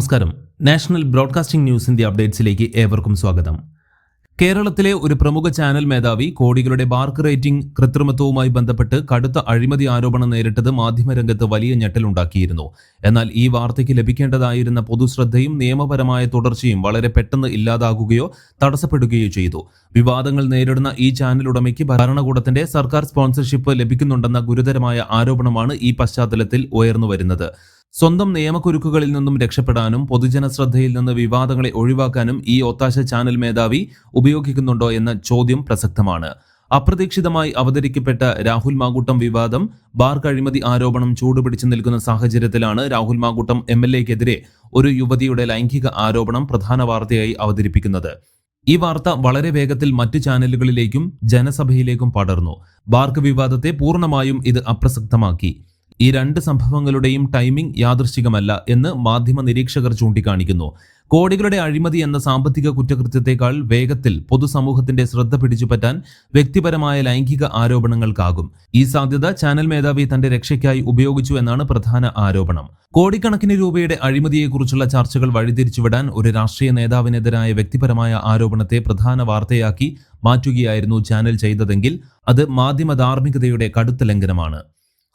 നമസ്കാരം. National broadcasting ന്യൂസിന്റെ അപ്ഡേറ്റ്സിലേക്ക് ഏവർക്കും സ്വാഗതം. കേരളത്തിലെ ഒരു പ്രമുഖ ചാനൽ മേധാവി കോടികളുടെ ബാർക്ക് റേറ്റിംഗ് കൃത്രിമത്വവുമായി ബന്ധപ്പെട്ട് കടുത്ത അഴിമതി ആരോപണം നേരിട്ടത് മാധ്യമരംഗത്ത് വലിയ ഞെട്ടലുണ്ടാക്കിയിരുന്നു. എന്നാൽ ഈ വാർത്തയ്ക്ക് ലഭിക്കേണ്ടതായിരുന്ന പൊതുശ്രദ്ധയും നിയമപരമായ തുടർച്ചയും വളരെ പെട്ടെന്ന് ഇല്ലാതാകുകയോ തടസ്സപ്പെടുകയോ ചെയ്തു. വിവാദങ്ങൾ നേരിടുന്ന ഈ ചാനൽ ഉടമയ്ക്ക് ഭരണകൂടത്തിന്റെ സർക്കാർ സ്പോൺസർഷിപ്പ് ലഭിക്കുന്നുണ്ടെന്ന ഗുരുതരമായ ആരോപണമാണ് ഈ പശ്ചാത്തലത്തിൽ ഉയർന്നുവരുന്നത്. സ്വന്തം നിയമക്കുരുക്കുകളിൽ നിന്നും രക്ഷപ്പെടാനും പൊതുജന ശ്രദ്ധയിൽ നിന്ന് വിവാദങ്ങളെ ഒഴിവാക്കാനും ഈ ഒത്താശ ചാനൽ മേധാവി ഉപയോഗിക്കുന്നുണ്ടോ എന്ന ചോദ്യം പ്രസക്തമാണ്. അപ്രതീക്ഷിതമായി അവതരിക്കപ്പെട്ട രാഹുൽ മാങ്കൂട്ടം വിവാദം ബാർ കഴിമതി ആരോപണം ചൂടുപിടിച്ചു നിൽക്കുന്ന സാഹചര്യത്തിലാണ് രാഹുൽ മാങ്കൂട്ടം എം എൽ എക്കെതിരെ ഒരു യുവതിയുടെ ലൈംഗിക ആരോപണം പ്രധാന വാർത്തയായി അവതരിപ്പിക്കുന്നത്. ഈ വാർത്ത വളരെ വേഗത്തിൽ മറ്റു ചാനലുകളിലേക്കും ജനസഭയിലേക്കും പടർന്നു. ബാർക്ക് വിവാദത്തെ പൂർണമായും ഇത് അപ്രസക്തമാക്കി. ഈ രണ്ട് സംഭവങ്ങളുടെയും ടൈമിംഗ് യാദൃശ്ചികമല്ല എന്ന് മാധ്യമ നിരീക്ഷകർ ചൂണ്ടിക്കാണിക്കുന്നു. കോടികളുടെ അഴിമതി എന്ന സാമ്പത്തിക കുറ്റകൃത്യത്തെക്കാൾ വേഗത്തിൽ പൊതുസമൂഹത്തിന്റെ ശ്രദ്ധ പിടിച്ചുപറ്റാൻ വ്യക്തിപരമായ ലൈംഗിക ആരോപണങ്ങൾക്കാകും. ഈ സാധ്യത ചാനൽ മേധാവി തന്റെ രക്ഷയ്ക്കായി ഉപയോഗിച്ചു എന്നാണ് പ്രധാന ആരോപണം. കോടിക്കണക്കിന് രൂപയുടെ അഴിമതിയെക്കുറിച്ചുള്ള ചർച്ചകൾ വഴിതിരിച്ചുവിടാൻ ഒരു രാഷ്ട്രീയ നേതാവിനെതിരായ വ്യക്തിപരമായ ആരോപണത്തെ പ്രധാന വാർത്തയാക്കി മാറ്റുകയായിരുന്നു ചാനൽ ചെയ്തതെങ്കിൽ അത് മാധ്യമ ധാർമ്മികതയുടെ കടുത്ത ലംഘനമാണ്.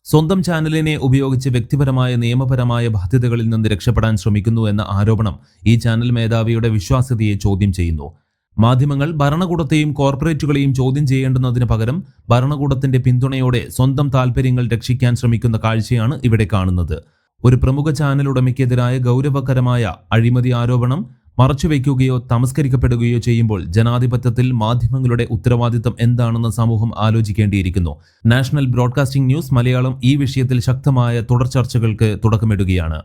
സ്വന്തം ചാനലിനെ ഉപയോഗിച്ച് വ്യക്തിപരമായ നിയമപരമായ ബാധ്യതകളിൽ നിന്ന് രക്ഷപ്പെടാൻ ശ്രമിക്കുന്നു എന്ന ആരോപണം ഈ ചാനൽ മേധാവിയുടെ വിശ്വാസ്യതയെ ചോദ്യം ചെയ്യുന്നു. മാധ്യമങ്ങൾ ഭരണകൂടത്തെയും കോർപ്പറേറ്റുകളെയും ചോദ്യം ചെയ്യേണ്ടുന്നതിന് പകരം ഭരണകൂടത്തിന്റെ പിന്തുണയോടെ സ്വന്തം താൽപ്പര്യങ്ങൾ രക്ഷിക്കാൻ ശ്രമിക്കുന്ന കാഴ്ചയാണ് ഇവിടെ കാണുന്നത്. ഒരു പ്രമുഖ ചാനൽ ഉടമയ്ക്കെതിരായ ഗൗരവകരമായ അഴിമതി ആരോപണം മറച്ചുവെക്കുകയോ തമസ്കരിക്കപ്പെടുകയോ ചെയ്യുമ്പോൾ ജനാധിപത്യത്തിൽ മാധ്യമങ്ങളുടെ ഉത്തരവാദിത്തം എന്താണെന്ന് സമൂഹം ആലോചിക്കേണ്ടിയിരിക്കുന്നു. നാഷണൽ ബ്രോഡ്കാസ്റ്റിംഗ് ന്യൂസ് മലയാളം ഈ വിഷയത്തിൽ ശക്തമായ തുടർ ചർച്ചകൾക്ക് തുടക്കമിടുകയാണ്.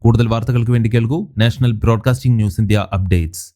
കൂടുതൽ വാർത്തകൾക്ക് വേണ്ടി കേൾക്കൂ national broadcasting news India updates.